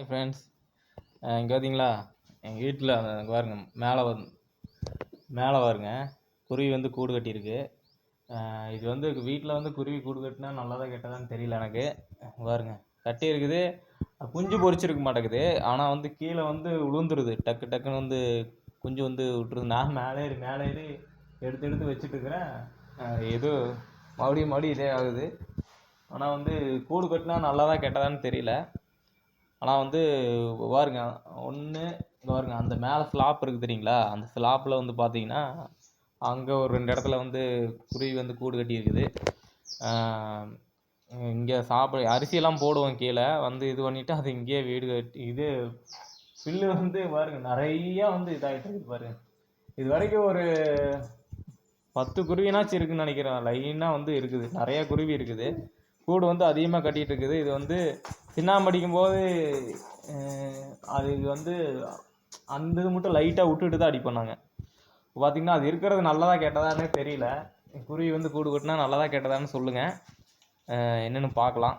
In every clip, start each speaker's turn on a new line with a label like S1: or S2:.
S1: Hi friends இங்கே பார்த்தீங்களா எங்கள் வீட்டில் பாருங்க மேலே வந்து மேலே பாருங்க குருவி வந்து கூடு கட்டியிருக்கு. இது வந்து வீட்டில் வந்து குருவி கூடு கட்டினா நல்லதா கெட்டதான்னு தெரியல எனக்கு. பாருங்க கட்டி இருக்குது. குஞ்சு பொரிச்சிருக்க மாட்டேங்குது. ஆனால் வந்து கீழே வந்து விழுந்துருது டக்கு டக்குன்னு வந்து குஞ்சு வந்து விட்டுருது. நான் மேலே ஏறி மேலே ஏறி எடுத்து எடுத்து வச்சுட்டுருக்குறேன். ஏதோ மறுபடியும் மறுபடியும் இதே ஆகுது. ஆனால் வந்து கூடு கட்டினா நல்லதாக கெட்டதான்னு தெரியல. ஆனால் வந்து பாருங்க ஒன்று பாருங்க அந்த மேலே ஸ்லாப் இருக்குது தெரியுங்களா? அந்த ஸ்லாப்பில் வந்து பார்த்தீங்கன்னா அங்கே ஒரு ரெண்டு இடத்துல வந்து குருவி வந்து கூடு கட்டி இருக்குது. இங்கே சாப்பிட அரிசியெல்லாம் போடுவோம் கீழே. வந்து இது பண்ணிவிட்டு அது இங்கேயே வீடு கட்டி இது புல்லு வந்து பாருங்க நிறையா வந்து இதாகிட்டு இருக்குது பாருங்க. இது வரைக்கும் ஒரு பத்து குருவினாச்சும் இருக்குன்னு நினைக்கிறேன். லைனாக வந்து இருக்குது. நிறைய குருவி இருக்குது. கூடு வந்து அதிகமாக கட்டிகிட்டு இருக்குது. இது வந்து சின்னாம அடிக்கும்போது அது வந்து அந்த இது மட்டும் லைட்டாக விட்டுட்டு தான் அடிப்போம் நாங்கள் இப்போ பார்த்தீங்கன்னா அது இருக்கிறது நல்லதா கெட்டதானே தெரியல. குருவி வந்து கூடு கட்டினா நல்லதா கெட்டதான்னு சொல்லுங்கள் என்னென்னு பார்க்கலாம்.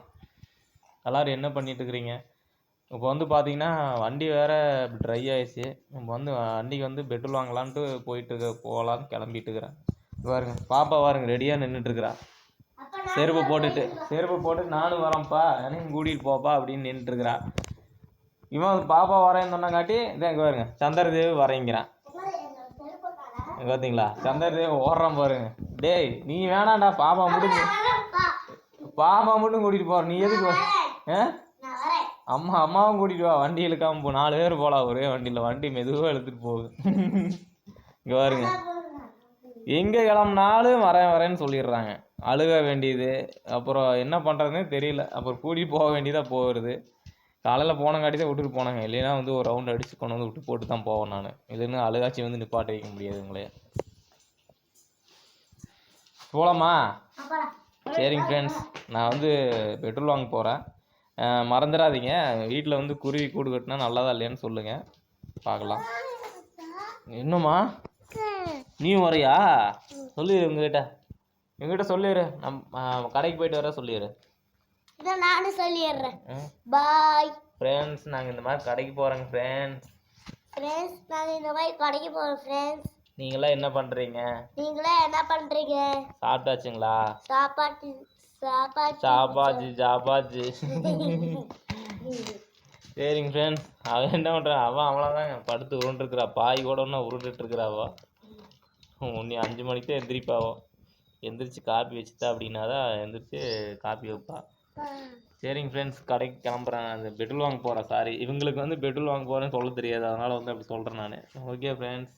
S1: எல்லோரும் என்ன பண்ணிகிட்ருக்குறீங்க இருக்கிறீங்க? இப்போ வந்து பார்த்தீங்கன்னா வண்டி வேறு ட்ரை ஆயிடுச்சு. இப்போ வந்து வண்டிக்கு வந்து பெட்ரோல் வாங்கலான்ட்டு போயிட்டு போகலான்னு கிளம்பிட்டு இருக்கிறேன். பாருங்க பாப்பா பாருங்க ரெடியாக நின்றுட்டுருக்குறா செருப்பு போட்டுட்டு செருப்பு போட்டு நானும் வரேன்ப்பா என்னையும் கூட்டிகிட்டு போப்பா அப்படின்னு நின்றுட்டுருக்குறா இவன் பாப்பா வரேன்னு சொன்னங்காட்டி இதான் இங்கே பாருங்க சந்திரதேவி வரேங்கிறான். பார்த்தீங்களா சந்திரதேவி ஓடுறான் பாருங்க. டேய் நீ வேணாம்டா பாப்பா முடிஞ்சு பாப்பா மட்டும் கூட்டிகிட்டு போகிற நீ எதுக்கு ஆ? அம்மா அம்மாவும் கூட்டிகிட்டு வா வண்டி இழுக்காம போ. நாலு பேர் போகலாம் ஒரே வண்டியில். வண்டி மெதுவாக எடுத்துகிட்டு போகுது. இங்கே பாருங்க. எங்கே கிளம்புனாலும் வரேன் வரேன்னு சொல்லிடுறாங்க. அழுக வேண்டியது. அப்புறம் என்ன பண்ணுறதுனே தெரியல. அப்புறம் கூட்டிகிட்டு போக வேண்டியதாக போகிறது. காலையில் போனங்காட்டி தான் விட்டுட்டு போனாங்க. இல்லைன்னா வந்து ஒரு ரவுண்ட் அடித்து கொண்டு வந்து விட்டு போட்டு தான் போவேன் நான். இல்லைன்னா அழுகாச்சி வந்து நிப்பாட்டி வைக்க முடியாது உங்களே. போகலாமா சரிங்க ஃப்ரெண்ட்ஸ் நான் வந்து பெட்ரோல் வாங்க போகிறேன் மறந்துடாதீங்க. வீட்டில் வந்து குருவி கூடு கட்டினா நல்லதா இல்லையான்னு சொல்லுங்கள் பார்க்கலாம். என்னம்மா? நீ வரையா? சொல்லிடு உங்ககிட்ட. எங்ககிட்ட சொல்லிடு நம் கடைக்கு போயிட்டு வர சொல்லிடு
S2: இதை நானும் சொல்லிடுறேன். பாய்
S1: ஃப்ரெண்ட்ஸ் நாங்கள் இந்த மாதிரி கடைக்கு போகிறோங்க ஃப்ரெண்ட்ஸ்
S2: ஃப்ரெண்ட்ஸ் நாங்கள் இந்த மாதிரி கடைக்கு போகிறோம் ஃப்ரெண்ட்ஸ்
S1: நீங்களாம் என்ன பண்ணுறீங்க
S2: நீங்களே என்ன பண்ணுறீங்க
S1: சாப்பிட்டாச்சுங்களா?
S2: சாப்பாட்டு சாப்பாட்டு.
S1: சாப்பாச்சு சாப்பாச்சு சரிங்க ஃப்ரெண்ட்ஸ் அவன் என்ன பண்ணுறான் அவன் அவ்வளோதாங்க படுத்து உருண்டுருக்குறா. பாய் கூட ஒன்றா உருண்டுட்டு இருக்கிறா அவ உன்னை அஞ்சு மணிக்கு தான் எந்திரிப்பாவோ. எந்திரிச்சு காப்பி வச்சுட்டா அப்படின்னா தான் எந்திரிச்சு காப்பி வைப்பா. சரிங்க ஃப்ரெண்ட்ஸ் கடைக்கு கிளம்புறேன். அந்த பெட்ரோல் வாங்க போகிறேன் சாரி இவங்களுக்கு வந்து பெட்ரோல் வாங்க போகிறேன்னு சொல்ல தெரியாது. அதனால் வந்து அப்படி சொல்கிறேன் நான். Okay friends